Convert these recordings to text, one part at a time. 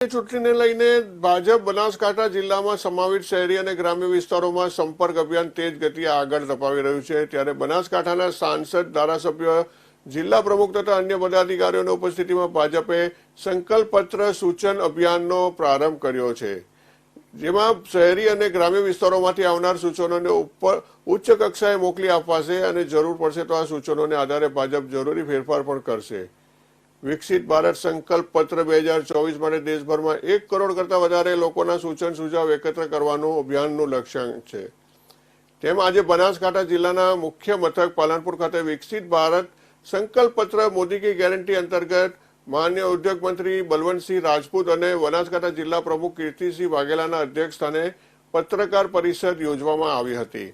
ચૂંટણીને લઈને ભાજપ બનાસકાંઠા જિલ્લામાં સમાવિત શહેરી અને ગ્રામ્ય વિસ્તારોમાં સંપર્ક અભિયાન તેજ ગતિએ આગળ ધપાવી રહ્યું છે. ત્યારે બનાસકાંઠાના સાંસદ, ધારાસભ્ય, જિલ્લા પ્રમુખ તથા અન્ય પદાધિકારીઓની ઉપસ્થિતિમાં ભાજપે સંકલ્પ પત્ર સૂચન અભિયાનનો પ્રારંભ કર્યો છે. જેમાં શહેરી અને ગ્રામ્ય વિસ્તારોમાંથી આવનાર સૂચનોને ઉપર ઉચ્ચ કક્ષાએ મોકલી આપવાશે અને જરૂર પડશે તો આ સૂચનોને આધારે ભાજપ જરૂરી ફેરફાર પણ કરશે. વિકસિત ભારત સંકલ્પ પત્ર બે હજાર ચોવીસ માટે દેશભરમાં એક કરોડ કરતાં વધારે લોકોના સૂચન સુઝાવ એકત્ર કરવાનું અભિયાનનું લક્ષ્યાંક છે. તેમ આજે બનાસકાંઠા જિલ્લાના મુખ્ય મથક પાલનપુર ખાતે વિકસિત ભારત સંકલ્પ પત્ર મોદી કી ગેરંટી અંતર્ગત માન્ય ઉદ્યોગ મંત્રી બલવંતસિંહ રાજપૂત અને બનાસકાંઠા જિલ્લા પ્રમુખ કીર્તિસિંહ વાઘેલાના અધ્યક્ષસ્થાને પત્રકાર પરિષદ યોજવામાં આવી હતી.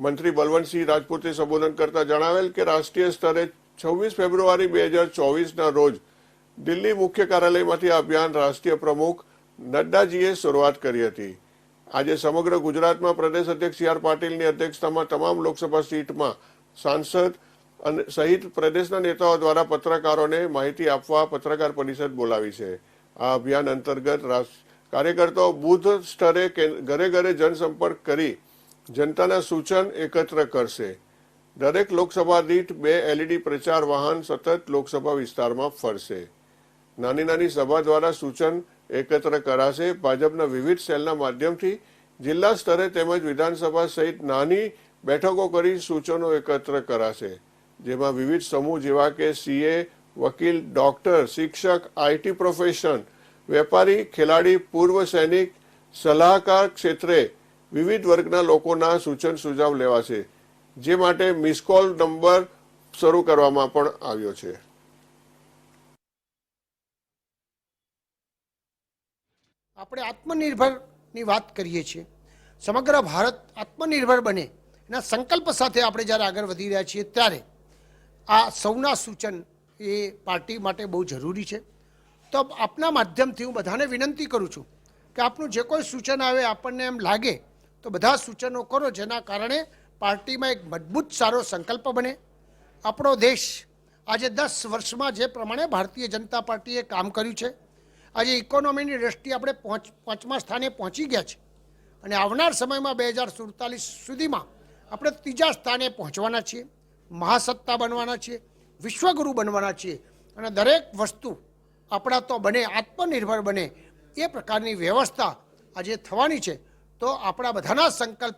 મંત્રી બલવંતસિંહ રાજપૂતે સંબોધન કરતા જણાવેલ કે રાષ્ટ્રીય સ્તરે છવ્વીસ ફેબ્રુઆરી બે હજાર ચોવીસના રોજ દિલ્હી મુખ્ય કાર્યાલયમાંથી આ અભિયાન રાષ્ટ્રીય પ્રમુખ નડ્ડાજીએ શરૂઆત કરી હતી. આજે સમગ્ર ગુજરાતમાં પ્રદેશ અધ્યક્ષ સી આર પાટીલની અધ્યક્ષતામાં તમામ લોકસભા સીટમાં સાંસદ અને સહિત પ્રદેશના નેતાઓ દ્વારા પત્રકારોને માહિતી આપવા પત્રકાર પરિષદ બોલાવી છે. આ અભિયાન અંતર્ગત કાર્યકર્તાઓ બુથ સ્તરે ઘરે ઘરે જનસંપર્ક કરી જનતાના સૂચન એકત્ર કરશે. દરેક લોકસભા દીઠ બે એલઈડી પ્રચાર વાહન સતત લોકસભા વિસ્તારમાં ફરશે. નાની નાની સભા દ્વારા સૂચન એકત્ર કરાશે. ભાજપના વિવિધ સેલના માધ્યમથી જિલ્લા સ્તરે તેમજ વિધાનસભા સહિત નાની બેઠકો કરી સૂચનો એકત્ર કરાશે. જેમાં વિવિધ સમૂહ જેવા કે સીએ, વકીલ, ડોક્ટર, શિક્ષક, આઈટી પ્રોફેશન, વેપારી, ખેલાડી, પૂર્વ સૈનિક, સલાહકાર ક્ષેત્રે વિવિધ વર્ગના લોકોના સૂચન સુઝાવ લેવાશે. જે માટે મિસકોલ નંબર શરૂ કરવામાં પણ આવ્યો છે. આપણે આત્મનિર્ભરની વાત કરીએ છીએ. સમગ્ર ભારત આત્મનિર્ભર બને એના સંકલ્પ સાથે આપણે જ્યારે આગળ વધી રહ્યા છીએ ત્યારે આ સૌના સૂચન એ પાર્ટી માટે બહુ જરૂરી છે. તો આપના માધ્યમથી હું બધાને વિનંતી કરું છું કે આપનું જે કોઈ સૂચન આવે આપણને એમ લાગે તો બધા સૂચનો કરો જેના કારણે પાર્ટીમાં એક મજબૂત સારો સંકલ્પ બને. આપણો દેશ આજે દસ વર્ષમાં જે પ્રમાણે ભારતીય જનતા પાર્ટીએ કામ કર્યું છે. આજે ઇકોનોમીની દ્રષ્ટિએ આપણે પહોંચ પાંચમા સ્થાને પહોંચી ગયા છે. અને આવનાર સમયમાં બે હજાર સુડતાલીસ સુધીમાં આપણે ત્રીજા સ્થાને પહોંચવાના છીએ. મહાસત્તા બનવાના છીએ, વિશ્વગુરુ બનવાના છીએ. અને દરેક વસ્તુ આપણા તો બને, આત્મનિર્ભર બને એ પ્રકારની વ્યવસ્થા આજે થવાની છે. તો આપણા બધાના સંકલ્પ